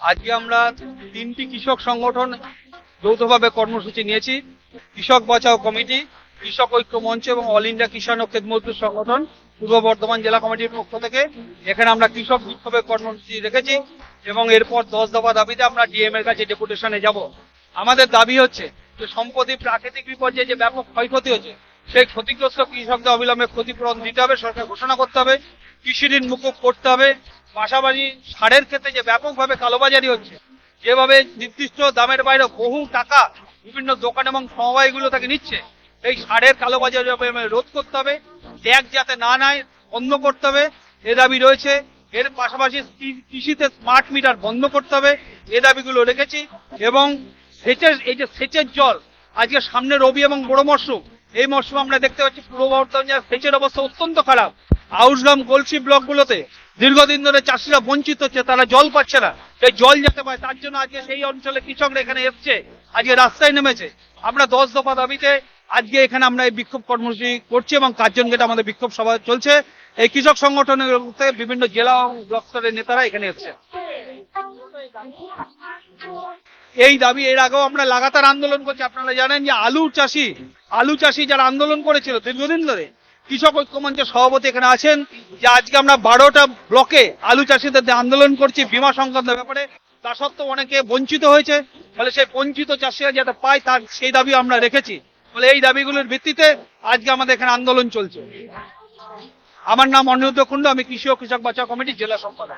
আজকে আমরা তিনটি কৃষক সংগঠন যৌথভাবে কর্মসূচি নিয়েছি। কৃষক বাঁচাও কমিটি, কৃষক ঐক্য মঞ্চ এবং অল ইন্ডিয়া কিষাণ ও খেত মজদুর সংগঠন পূর্ব বর্ধমান জেলা কমিটির পক্ষ থেকে। এখানে আমরা কৃষক বিক্ষোভের কর্মসূচি রেখেছি এবং এরপর দশ দফা দাবিতে আমরা ডিএম এর কাছে ডেপুটেশনে যাব। আমাদের দাবি হচ্ছে যে সম্পত্তি প্রাকৃতিক বিপর্যয়ে যে ব্যাপক ক্ষয়ক্ষতি হচ্ছে, সেই ক্ষতিগ্রস্ত কৃষকদের অবিলম্বে ক্ষতিপূরণ দিতে হবে, সরকার ঘোষণা করতে হবে, কৃষি ঋণ মুকুব করতে হবে পাশাপাশি সারের ক্ষেত্রে যে ব্যাপকভাবে কালোবাজারি হচ্ছে, যেভাবে নির্দিষ্ট দামের বাইরে বহু টাকা বিভিন্ন দোকান এবং সমবায়গুলো তাকে নিচ্ছে এই সারের কালোবাজারি রোধ করতে হবে, ট্যাগ যাতে না নেয়, বন্ধ করতে হবে, এ দাবি রয়েছে। এর পাশাপাশি কৃষিতে স্মার্ট মিটার বন্ধ করতে হবে, এ দাবিগুলো রেখেছি। এবং সেচের, এই যে সেচের জল, আজকে সামনে রবি এবং বড় মরশুম, এই মরশুমে আমরা দেখতে পাচ্ছি পূর্ব বর্ধমান সেচের অবস্থা অত্যন্ত খারাপ। আউসগ্রাম গলসি ব্লকগুলোতে দীর্ঘদিন ধরে চাষিরা বঞ্চিত হচ্ছে, তারা জল পাচ্ছে না। সেই জল যেতে পায় তার জন্য আজকে সেই অঞ্চলে কৃষকরা এখানে এসছে, আজকে রাস্তায় নেমেছে। আমরা দশ দফা দাবিতে আজকে এখানে আমরা এই বিক্ষোভ কর্মসূচি করছি এবং কার্জন গেটে আমাদের বিক্ষোভ সভা চলছে। এই কৃষক সংগঠনের বিভিন্ন জেলা ব্লক স্তরের নেতারা এখানে এসছে। এই দাবি এর আগেও আমরা লাগাতার আন্দোলন করছি। আপনারা জানেন যে আলু চাষি আলু চাষি যারা আন্দোলন করেছিল দীর্ঘদিন ধরে কৃষক ঐক্য মঞ্চের সভাপতি এখানে আছেন। যে আজকে আমরা বারোটা ব্লকে আলু চাষিদের আন্দোলন করছি, বিমা সংক্রান্ত ব্যাপারে। তা সত্ত্বেও অনেকে বঞ্চিত হয়েছে। ফলে সেই বঞ্চিত চাষিরা যাতে পায়, তার সেই দাবি আমরা রেখেছি। ফলে এই দাবিগুলোর ভিত্তিতে আজকে আমাদের এখানে আন্দোলন চলছে। আমার নাম অনিরুদ্ধ কুণ্ড আমি কৃষি ও কৃষক বাঁচাও কমিটির জেলা সম্পাদক।